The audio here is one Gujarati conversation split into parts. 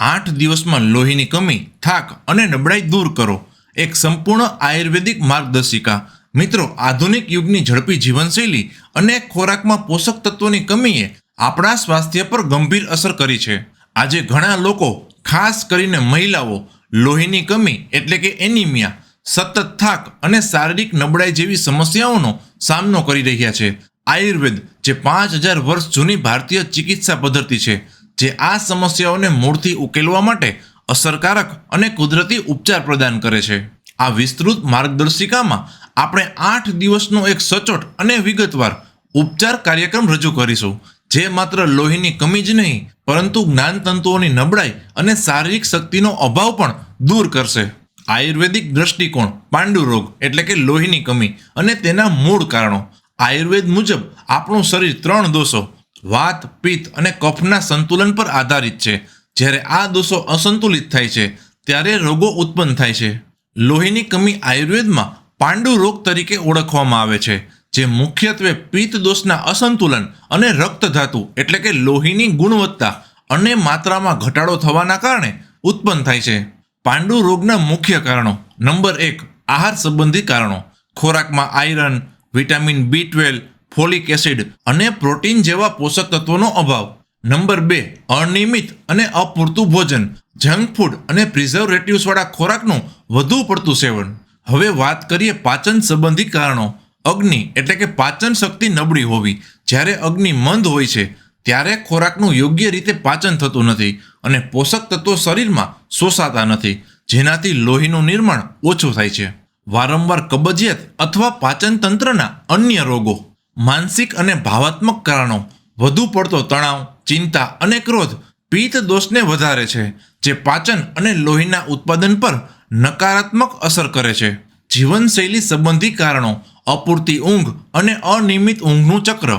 આઠ દિવસમાં લોહીની કમી, થાક અને નબળાઈ દૂર કરો. એક સંપૂર્ણ આયુર્વેદિક માર્ગદર્શિકા. મિત્રો, આધુનિક યુગની ઝડપી જીવનશૈલી અને ખોરાકમાં પોષક તત્વોની કમીએ આપણા સ્વાસ્થ્ય પર ગંભીર અસર કરી છે. આજે ઘણા લોકો, ખાસ કરીને મહિલાઓ, લોહીની કમી એટલે કે એનિમિયા, સતત થાક અને શારીરિક નબળાઈ જેવી સમસ્યાઓનો સામનો કરી રહ્યા છે. આયુર્વેદ, જે પાંચ હજાર વર્ષ જૂની ભારતીય ચિકિત્સા પદ્ધતિ છે જે આ સમસ્યાઓને મૂળથી ઉકેલવા માટે અસરકારક અને કુદરતી ઉપચાર પ્રદાન કરે છે. આ વિસ્તૃત માર્ગદર્શિકામાં આપણે આઠ દિવસનો એક સચોટ અને વિગતવાર ઉપચાર કાર્યક્રમ રજૂ કરીશું, જે માત્ર લોહીની કમી જ નહીં, પરંતુ જ્ઞાનતંતુઓની નબળાઈ અને શારીરિક શક્તિનો અભાવ પણ દૂર કરશે. આયુર્વેદિક દ્રષ્ટિકોણ પાંડુ રોગ એટલે કે લોહીની કમી અને તેના મૂળ કારણો. આયુર્વેદ મુજબ આપણું શરીર ત્રણ દોષો વાત, પિત્ત અને કફના સંતુલન પર આધારિત છે. જ્યારે આ દોષો અસંતુલિત થાય છે, ત્યારે રોગો ઉત્પન્ન થાય છે. લોહીની કમી આયુર્વેદમાં પાંડુ રોગ તરીકે ઓળખવામાં આવે છે, જે મુખ્યત્વે પિત્ત દોષના અસંતુલન અને રક્ત ધાતુ એટલે કે લોહીની ગુણવત્તા અને માત્રામાં ઘટાડો થવાના કારણે ઉત્પન્ન થાય છે. પાંડુ રોગના મુખ્ય કારણો. નંબર એક, આહાર સંબંધી કારણો. ખોરાકમાં iron, vitamin B twelve folic acid અને પ્રોટીન જેવા પોષક તત્વોનો અભાવ. નંબર બે, અનિયમિત અને અપૂરતું ભોજન, જંક ફૂડ અને પ્રિઝર્વેટિવ્સ વાળા ખોરાકનું વધુ પડતું સેવન. હવે વાત કરીએ પાચન સંબંધી કારણો. અગ્નિ એટલે કે પાચન શક્તિ નબળી હોવી. જ્યારે અગ્નિ મંદ હોય છે, ત્યારે ખોરાકનું યોગ્ય રીતે પાચન થતું નથી અને પોષક તત્વો શરીરમાં શોષાતા નથી, જેનાથી લોહીનું નિર્માણ ઓછું થાય છે. વારંવાર કબજિયાત અથવા પાચન તંત્રના અન્ય રોગો. માનસિક અને ભાવાત્મક કારણો, વધુ પડતો તણાવ, ચિંતા અને ક્રોધ પિત્ત દોષને વધારે છે, જે પાચન અને લોહીના ઉત્પાદન પર નકારાત્મક અસર કરે છે. જીવનશૈલી સંબંધી કારણો, અપૂરતી ઊંઘ અને અનિયમિત ઊંઘનું ચક્ર,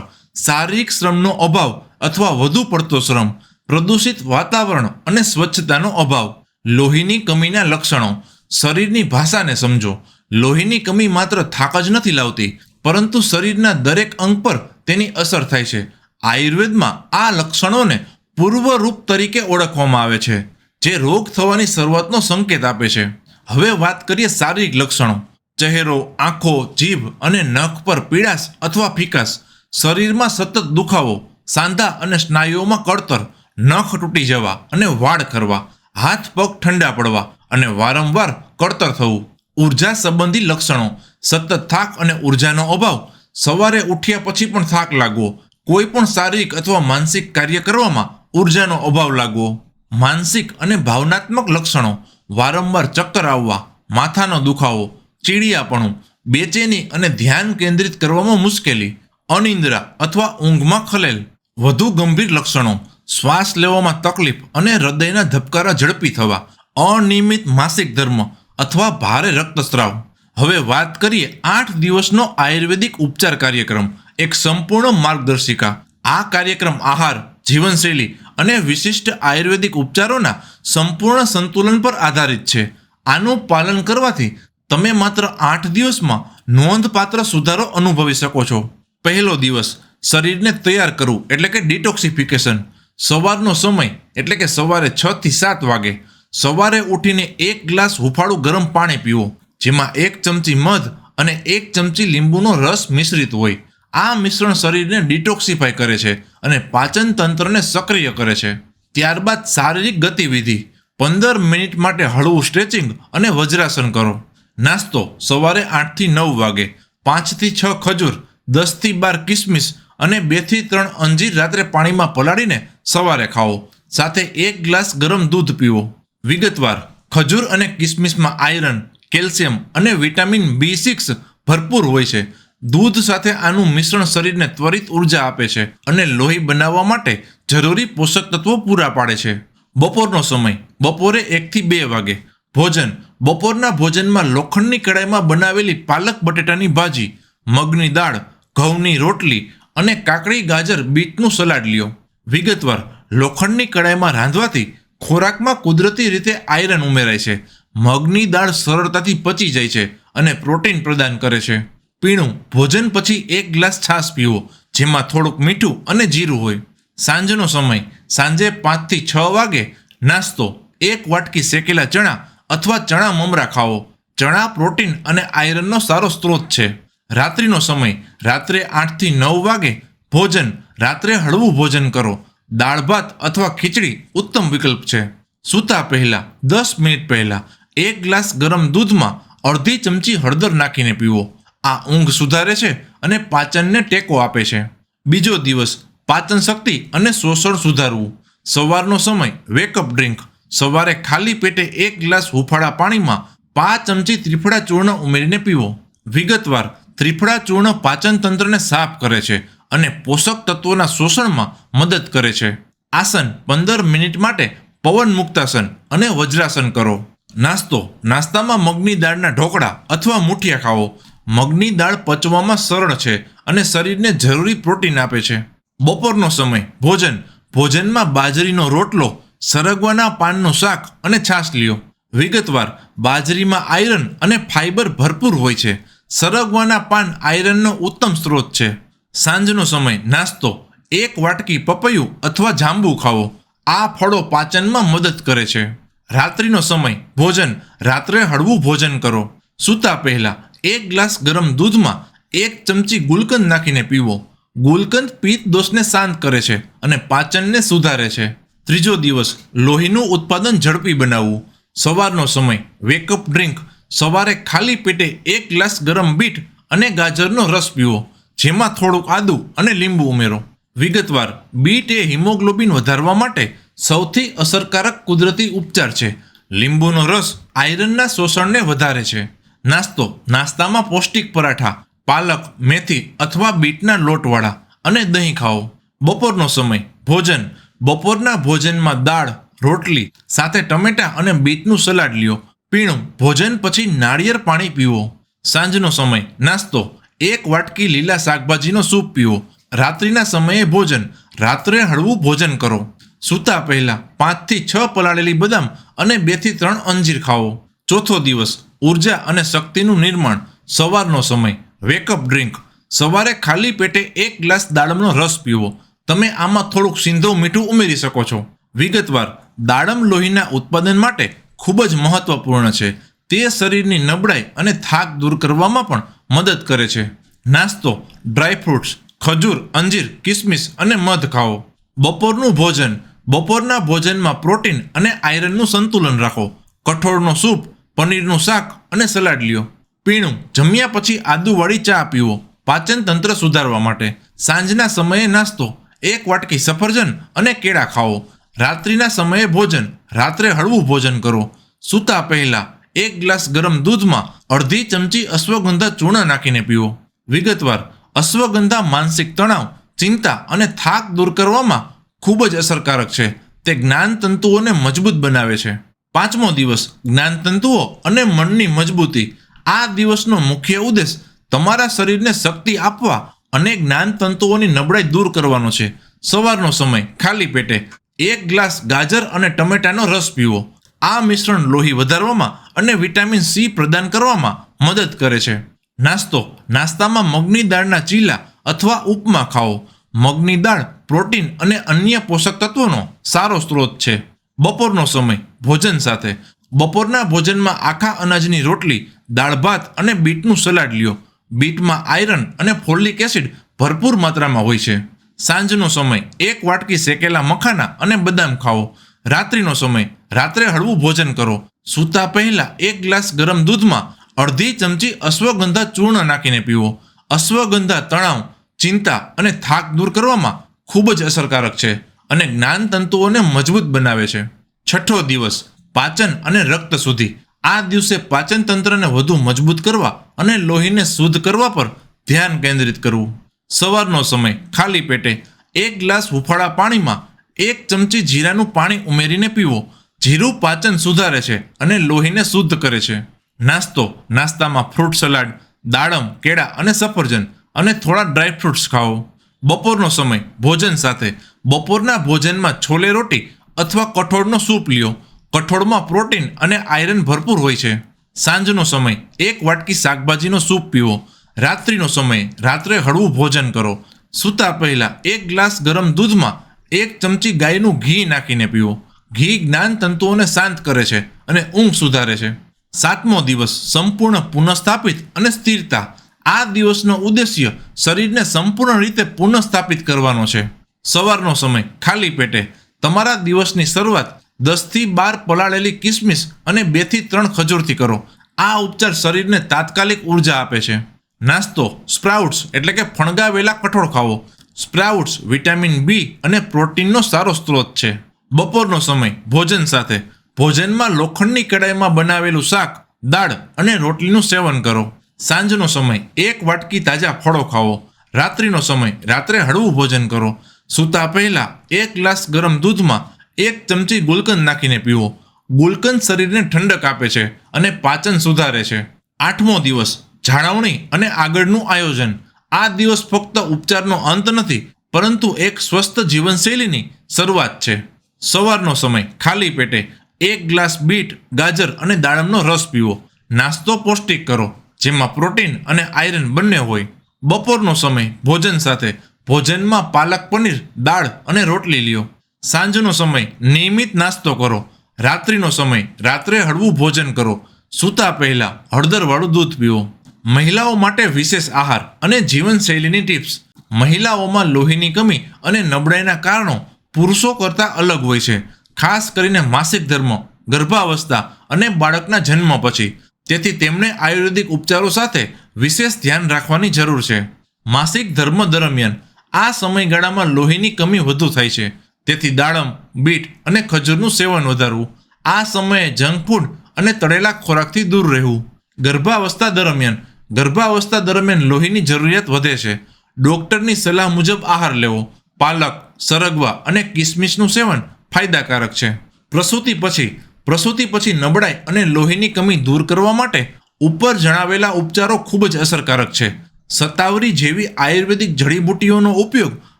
શારીરિક શ્રમનો અભાવ અથવા વધુ પડતો શ્રમ, પ્રદૂષિત વાતાવરણ અને સ્વચ્છતાનો અભાવ, લોહીની કમીના લક્ષણો, શરીરની ભાષાને સમજો, લોહીની કમી માત્ર થાક જ નથી લાવતી પરંતુ શરીરના દરેક અંગ પર તેની અસર થાય છે. આયુર્વેદમાં આ લક્ષણોને પૂર્વરૂપ તરીકે ઓળખવામાં આવે છે, જે રોગ થવાની શરૂઆતનો સંકેત આપે છે. હવે વાત કરીએ શારીરિક લક્ષણો. ચહેરો, આંખો, જીભ અને નખ પર પીડાશ અથવા ફિકાશ. શરીરમાં સતત દુખાવો, સાંધા અને સ્નાયુઓમાં કળતર નખ તૂટી જવા અને વાળ કરવા હાથ પગ ઠંડા પડવા અને વારંવાર કળતર થવું. ઊર્જા સંબંધી લક્ષણો, સતત થાક અને ઉર્જાનો અભાવ. સવારે ઉઠ્યા પછી પણ થાક લાગવો. કોઈ પણ શારીરિક અથવા માનસિક કાર્ય કરવામાં ઉર્જાનો અભાવ લાગવો. માનસિક અને ભાવનાત્મક લક્ષણો, વારંવાર ચક્કર આવવા, માથાનો દુખાવો, ચીડિયાપણું, બેચેની અને ધ્યાન કેન્દ્રિત કરવામાં મુશ્કેલી, અનિંદ્રા અથવા ઊંઘમાં ખલેલ. વધુ ગંભીર લક્ષણો, શ્વાસ લેવામાં તકલીફ અને હૃદયના ધબકારા ઝડપી થવા, અનિયમિત માસિક ધર્મ અથવા ભારે રક્તસ્રાવ. હવે વાત કરીએ આઠ દિવસનો આયુર્વેદિક ઉપચાર કાર્યક્રમ, એક સંપૂર્ણ માર્ગદર્શિકા. આ કાર્યક્રમ આહાર, જીવનશૈલી અને વિશિષ્ટ આયુર્વેદિક ઉપચારોના સંપૂર્ણ સંતુલન પર આધારિત છે. આનું પાલન કરવાથી તમે માત્ર આઠ દિવસમાં નોંધપાત્ર સુધારો અનુભવી શકો છો. પહેલો દિવસ, શરીરને તૈયાર કરવું, એટલે કે ડિટોક્સિફિકેશન સવારનો સમય, એટલે કે સવારે છ થી સાત વાગે. સવારે ઉઠીને એક ગ્લાસ હુફાળું ગરમ પાણી પીવો, જેમાં એક ચમચી મધ અને એક ચમચી લીંબુનો રસ મિશ્રિત હોય. આ મિશ્રણ શરીરને ડિટોક્સિફાય કરે છે અને પાચન તંત્રને સક્રિય કરે છે. ત્યારબાદ શારીરિક ગતિવિધિ, પંદર મિનિટ માટે હળવું સ્ટ્રેચિંગ અને વજ્રાસન કરો. નાસ્તો સવારે આઠથી નવ વાગે, પાંચથી છ ખજૂર, દસથી બાર કિસમિસ અને બેથી ત્રણ અંજીર રાત્રે પાણીમાં પલાળીને સવારે ખાઓ. સાથે એક ગ્લાસ ગરમ દૂધ પીવો. વિગતવાર, ખજૂર અને કિસમિસમાં આયરન, કેલ્શિયમ અને વિટામિન બી સિક્સ ભરપૂર હોય છે. દૂધ સાથે આનું મિશ્રણ શરીરને ત્વરિત ઊર્જા આપે છે અને લોહી બનાવવા માટે જરૂરી પોષક તત્વો પૂરા પાડે છે. બપોરનો સમય, બપોરે એકથી બે વાગે. ભોજન, બપોરના ભોજનમાં લોખંડની કડાઈમાં બનાવેલી પાલક બટેટાની ભાજી, મગની દાળ, ઘઉંની રોટલી અને કાકડી ગાજર બીટનું સલાડ લ્યો. વિગતવાર, લોખંડની કડાઈમાં રાંધવાથી ખોરાકમાં કુદરતી રીતે આયરન ઉમેરાય છે. મગની દાળ સરળતાથી પચી જાય છે અને પ્રોટીન પ્રદાન કરે છે. પીણું ભોજન પછી એક ગ્લાસ છાશ પીવો, જેમાં થોડુંક મીઠું અને જીરું હોય. સાંજનો સમય, સાંજે પાંચથી છ વાગે નાસ્તો, એક વાટકી શેકેલા ચણા અથવા ચણા મમરા ખાઓ. ચણા પ્રોટીન અને આયરનનો સારો સ્ત્રોત છે. રાત્રિનો સમય, રાત્રે આઠથી નવ વાગે ભોજન, રાત્રે હળવું ભોજન કરો. દાળ ભાત અથવા ખીચડી ઉત્તમ વિકલ્પ છે. સૂતા પહેલા દસ મિનિટ પહેલા એક ગ્લાસ ગરમ દૂધમાં અડધી ચમચી હળદર નાખીને પીવો. આ ઊંઘ સુધારે છે અને પાચનને ટેકો આપે છે. બીજો દિવસ પાચન શક્તિ અને શોષણ સુધારવું. સવારનો સમય વેકઅપ ડ્રિંક સવારે ખાલી પેટે એક ગ્લાસ હુફાળા પાણીમાં પાંચ ચમચી ત્રિફળા ચૂર્ણ ઉમેરીને પીવો. વિગતવાર ત્રિફળા ચૂર્ણ પાચન તંત્રને સાફ કરે છે અને પોષક તત્વોના શોષણમાં મદદ કરે છે. આસન પંદર મિનિટ માટે પવન મુક્તાસન અને વજ્રાસન કરો. નાસ્તો, નાસ્તામાં મગની દાળના ઢોકળા અથવા મુઠિયા ખાઓ. મગની દાળ પચવામાં સરળ છે અને શરીરને જરૂરી પ્રોટીન આપે છે. બપોરનો સમય, ભોજન. ભોજનમાં બાજરીનો રોટલો, સરગવાના પાનનું શાક અને છાશ લ્યો. વિગતવાર, બાજરીમાં આયરન અને ફાઇબર ભરપૂર હોય છે. સરગવાના પાન આયરનનો ઉત્તમ સ્ત્રોત છે. સાંજનો સમય, નાસ્તો, એક વાટકી પપૈયું અથવા જાંબુ ખાવો, આ ફળો પાચનમાં મદદ કરે છે. રાત્રિનો સમય, ભોજન, રાત્રે હળવું ભોજન કરો. સૂતા પહેલા એક ગ્લાસ ગરમ દૂધમાં એક ચમચી ગુલકંદ નાખીને પીવો. ગુલકંદ પિત્ત દોષને શાંત કરે છે અને પાચનને સુધારે છે. ત્રીજો દિવસ, લોહીનું ઉત્પાદન ઝડપી બનાવવું. સવારનો સમય વેકઅપ ડ્રિંક સવારે ખાલી પેટે એક ગ્લાસ ગરમ બીટ અને ગાજરનો રસ પીવો. જેમાં થોડુંક આદુ અને લીંબુ ઉમેરો. વિગતવાર, બીટ એ હિમોગ્લોબિન વધારવા માટે સૌથી અસરકારક કુદરતી ઉપચાર છે. લીંબુનો રસ આયરનના શોષણને વધારે છે. નાસ્તો, નાસ્તામાં પૌષ્ટિક પરાઠા, પાલક, મેથી અથવા બીટના લોટવાળા અને દહીં ખાઓ. બપોરનો સમય, ભોજન. બપોરના ભોજનમાં દાળ, રોટલી, સાથે ટમેટા અને બીટનું સલાડ લ્યો. પીણું, ભોજન પછી નાળિયેર પાણી પીવો. સાંજનો સમય, નાસ્તો. એક વાટકી લીલા શાકભાજીનો સૂપ પીવો. રાત્રિના સમયે ભોજન. રાત્રે હળવું ભોજન કરો. સૂતા પહેલા પાંચથી છ પલાળેલી બદામ અને બેથી ત્રણ અંજીર ખાઓ. ચોથો દિવસ ઊર્જા અને શક્તિનું નિર્માણ. સવારનો સમય. વેકઅપ ડ્રિંક સવારે ખાલી પેટે એક ગ્લાસ દાડમનો રસ પીવો. તમે આમાં થોડુંક સિંધો મીઠું ઉમેરી શકો છો. વિગતવાર, દાડમ લોહીના ઉત્પાદન માટે ખૂબ જ મહત્વપૂર્ણ છે. તે શરીરની નબળાઈ અને થાક દૂર કરવામાં પણ મદદ કરે છે. નાસ્તો ડ્રાયફ્રૂટ્સ ખજૂર, અંજીર, કિસમિસ અને મધ ખાઓ. બપોરનું ભોજન, બપોરના ભોજનમાં પ્રોટીન અને આયરનનું સંતુલન રાખો. કઠોળનો સૂપ, પનીરનું શાક અને સલાડ લ્યો. પીણું, જમ્યા પછી આદુવાળી ચા પીવો. પાચન તંત્ર સુધારવા માટે. સાંજના સમયે નાસ્તો, એક વાટકી સફરજન અને કેળા ખાઓ. રાત્રિના સમયે ભોજન, રાત્રે હળવું ભોજન કરો. સૂતા પહેલા એક ગ્લાસ ગરમ દૂધમાં અડધી ચમચી અશ્વગંધા ચૂર્ણ નાખીને પીવો. વિગતવાર, અશ્વગંધા માનસિક તણાવ, ચિંતા અને થાક દૂર કરવામાં ખૂબ જ અસરકારક છે. તે જ્ઞાન તંતુઓને મજબૂત બનાવે છે. પાંચમો દિવસ જ્ઞાનતંતુઓ અને મનની મજબૂતી. આ દિવસનો મુખ્ય ઉદ્દેશ તમારા શરીરને શક્તિ આપવા અને જ્ઞાન તંતુઓની નબળાઈ દૂર કરવાનો છે. સવારનો સમય, ખાલી પેટે એક ગ્લાસ ગાજર અને ટમેટાનો રસ પીવો. આ મિશ્રણ લોહી વધારવામાં અને વિટામિન સી પ્રદાન કરવામાં મદદ કરે છે. નાસ્તો, નાસ્તામાં મગની દાળના ચીલા અથવા ઉપમા ખાઓ. મગની દાળ પ્રોટીન અને અન્ય પોષક તત્વોનો સારો સ્ત્રોત છે. બપોરનો સમય, ભોજન સાથે. બપોરના ભોજનમાં આખા અનાજની રોટલી, દાળ ભાત અને બીટનું સલાડ લ્યો. બીટમાં આયરન અને ફોલિક એસિડ ભરપૂર માત્રામાં હોય છે. સાંજનો સમય, એક વાટકી શેકેલા મખાના અને બદામ ખાઓ. રાત્રિનો સમય. રાત્રે હળવું ભોજન કરો. સૂતા પહેલા એક ગ્લાસ ગરમ દૂધમાં અડધી ચમચી અશ્વગંધા ચૂર્ણ નાખીને પીવો. અશ્વગંધા તણાવ, ચિંતા અને થાક દૂર કરવામાં ખૂબ જ અસરકારક છે અને જ્ઞાન તંતુઓને મજબૂત બનાવે છે. છઠ્ઠો દિવસ, પાચન અને રક્ત સુધી આ દિવસે પાચન તંત્રને વધુ મજબૂત કરવા અને લોહીને શુદ્ધ કરવા પર ધ્યાન કેન્દ્રિત કરવું. સવારનો સમય, ખાલી પેટે એક ગ્લાસ હુફાળા પાણીમાં એક ચમચી જીરાનું પાણી ઉમેરીને પીવો. જીરું પાચન સુધારે છે અને લોહીને શુદ્ધ કરે છે. નાસ્તો, નાસ્તામાં ફ્રૂટ સલાડ દાડમ, કેળા અને સફરજન અને થોડા ડ્રાય ફ્રૂટ્સ ખાઓ. બપોરનો સમય, ભોજન સાથે. બપોરના ભોજનમાં છોલે રોટી અથવા કઠોળનો સૂપ લ્યો. કઠોળમાં પ્રોટીન અને આયરન ભરપૂર હોય છે. સાંજનો સમય, એક વાટકી શાકભાજીનો સૂપ પીવો. રાત્રિનો સમય, રાત્રે હળવું ભોજન કરો. સૂતા પહેલાં એક ગ્લાસ ગરમ દૂધમાં એક ચમચી ગાયનું ઘી નાખીને પીવો. ઘી જ્ઞાન તંતુઓને શાંત કરે છે અને ઊંઘ સુધારે છે. સાતમો દિવસ સંપૂર્ણ પુનઃસ્થાપિત અને સ્થિરતા. આ દિવસનો ઉદ્દેશ્ય શરીરને સંપૂર્ણ રીતે પુનઃસ્થાપિત કરવાનો છે. સવારનો સમય ખાલી પેટે. તમારા દિવસની શરૂઆત દસથી બાર પલાળેલી કિસમિસ અને બેથી ત્રણ ખજૂરથી કરો. આ ઉપચાર શરીરને તાત્કાલિક ઊર્જા આપે છે. નાસ્તો, સ્પ્રાઉટ્સ એટલે કે ફણગાવેલા કઠોળ ખાવો. સ્પ્રાઉટ્સ, વિટામિન બી અને પ્રોટીનનો સારો સ્ત્રોત છે. બપોરનો સમય, ભોજન સાથે. ભોજનમાં લોખંડની કડાઈમાં બનાવેલું શાક, દાળ અને રોટલીનું સેવન કરો. સાંજનો સમય, એક વાટકી તાજા ફળો ખાઓ. રાત્રિનો સમય, રાત્રે હળવું ભોજન કરો. સૂતા પહેલા એક ગ્લાસ ગરમ દૂધમાં એક ચમચી ગુલકંદ નાખીને પીવો. ગુલકંદ શરીરને ઠંડક આપે છે અને પાચન સુધારે છે. આઠમો દિવસ, જાળવણી અને આગળનું આયોજન. આ દિવસ ફક્ત ઉપચારનો અંત નથી, પરંતુ એક સ્વસ્થ જીવનશૈલીની શરૂઆત છે. સવારનો સમય, ખાલી પેટે એક ગ્લાસ બીટ, ગાજર અને દાડમનો રસ પીવો. નાસ્તો પૌષ્ટિક કરો, જેમાં પ્રોટીન અને આયરન બંને હોય. બપોરનો સમય, ભોજન સાથે. ભોજનમાં પાલક પનીર, દાળ અને રોટલી લ્યો. સાંજનો સમય, નિયમિત નાસ્તો કરો. રાત્રિનો સમય, રાત્રે હળવું ભોજન કરો. સૂતા પહેલાં હળદરવાળું દૂધ પીવો મહિલાઓ માટે વિશેષ આહાર અને જીવનશૈલીની ટિપ્સ. મહિલાઓમાં લોહીની કમી અને નબળાઈના કારણો પુરુષો કરતાં અલગ હોય છે. ખાસ કરીને માસિક ધર્મ, ગર્ભાવસ્થા અને બાળકના જન્મ પછી. તેથી તેમણે આયુર્વેદિક ઉપચારો સાથે વિશેષ ધ્યાન રાખવાની જરૂર છે. માસિક ધર્મ દરમિયાન આ સમયગાળામાં લોહીની કમી વધુ થાય છે. તેથી દાડમ, બીટ અને ખજૂરનું સેવન વધારવું. આ સમયે જંક ફૂડ અને તળેલા ખોરાકથી દૂર રહેવું. ગર્ભાવસ્થા દરમિયાન ગર્ભાવસ્થા દરમિયાન લોહીની જરૂરિયાત વધે છે. ડોક્ટરની સલાહ મુજબ આહાર લેવો, પાલક, સરગવા અને કિસમિસનું સેવન ફાયદાકારક છે. પ્રસૂતિ પછી પ્રસૂતિ પછી નબળાઈ અને લોહીની કમી દૂર કરવા માટે ઉપર જણાવેલા ઉપચારો ખૂબ જ અસરકારક છે. સતાવરી જેવી આયુર્વેદિક જડીબુટ્ટીઓનો ઉપયોગ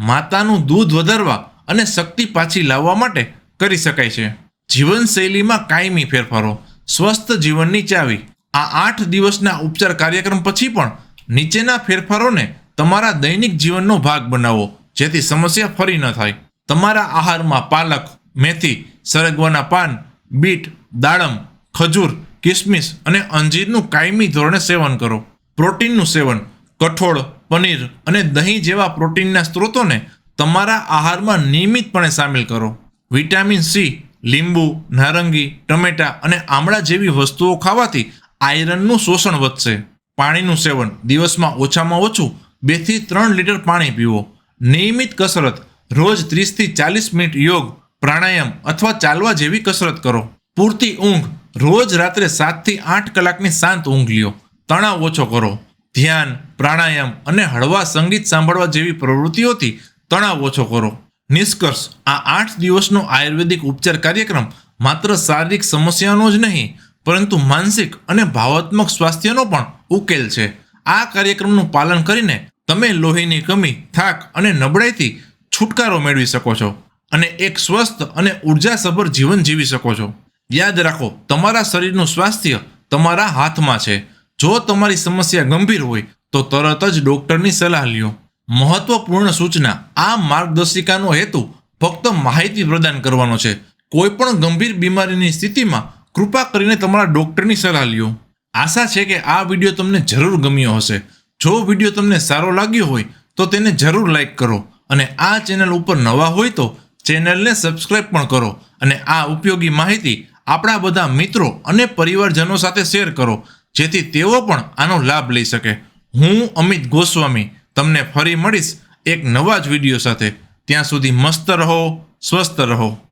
માતાનું દૂધ વધારવા અને શક્તિ પાછી લાવવા માટે કરી શકાય છે. જીવનશૈલીમાં કાયમી ફેરફારો, સ્વસ્થ જીવનની ચાવી આ આઠ દિવસના ઉપચાર કાર્યક્રમ પછી પણ નીચેના ફેરફારોને તમારા દૈનિક જીવનનો ભાગ બનાવો, જેથી સમસ્યા ફરી ન થાય. તમારા આહારમાં પાલક, મેથી, સરગવાના પાન, બીટ, દાડમ, ખજૂર, કિસમિસ અને અંજીરનું કાયમી ધોરણે સેવન કરો. પ્રોટીનનું સેવન, કઠોળ, પનીર અને દહીં જેવા પ્રોટીનના સ્ત્રોતોને તમારા આહારમાં નિયમિતપણે સામેલ કરો. વિટામિન સી, લીંબુ, નારંગી, ટમેટા અને આમળા જેવી વસ્તુઓ ખાવાથી આયરનનું શોષણ વધશે. પાણીનું સેવન દિવસમાં ઓછામાં ઓછું બેથી ત્રણ લીટર પાણી પીવો. નિયમિત કસરત રોજ ત્રીસથી ચાલીસ મિનિટ યોગ, પ્રાણાયામ અથવા ચાલવા જેવી કસરત કરો. પૂરતી ઊંઘ રોજ રાત્રે સાતથી આઠ કલાકની શાંત ઊંઘ લ્યો. તણાવ ઓછો કરો. ધ્યાન, પ્રાણાયામ અને હળવા સંગીત સાંભળવા જેવી પ્રવૃત્તિઓથી તણાવ ઓછો કરો. નિષ્કર્ષ, આ આઠ દિવસનો આયુર્વેદિક ઉપચાર કાર્યક્રમ માત્ર શારીરિક સમસ્યાનો જ નહીં પરંતુ માનસિક અને ભાવાત્મક સ્વાસ્થ્યનો પણ ઉકેલ છે. આ કાર્યક્રમનું પાલન કરીને તમે લોહીની કમી, થાક અને નબળાઈથી છુટકારો મેળવી શકો છો અને એક સ્વસ્થ અને ઉર્જાસભર જીવન જીવી શકો છો. યાદ રાખો, તમારા શરીરનું સ્વાસ્થ્ય તમારા હાથમાં છે. જો તમારી સમસ્યા ગંભીર હોય, તો તરત જ ડોક્ટરની સલાહ લ્યો. મહત્વપૂર્ણ સૂચના, આ માર્ગદર્શિકાનો હેતુ ફક્ત માહિતી પ્રદાન કરવાનો છે. કોઈ પણ ગંભીર બીમારીની સ્થિતિમાં કૃપા કરીને તમારા ડોક્ટરની સલાહ લ્યો. આશા છે કે આ વીડિયો તમને જરૂર ગમ્યો હશે. જો વીડિયો તમને સારો લાગ્યો હોય, તો તેને જરૂર લાઈક કરો અને આ ચેનલ ઉપર નવા હોય તો ચેનલને સબસ્ક્રાઇબ પણ કરો અને આ ઉપયોગી માહિતી આપણા બધા મિત્રો અને પરિવારજનો સાથે શેર કરો, જેથી તેઓ પણ આનો લાભ લઈ શકે. હું અમિત ગોસ્વામી તમને ફરી મળીશ એક નવા જ વીડિયો સાથે. ત્યાં સુધી મસ્ત રહો, સ્વસ્થ રહો.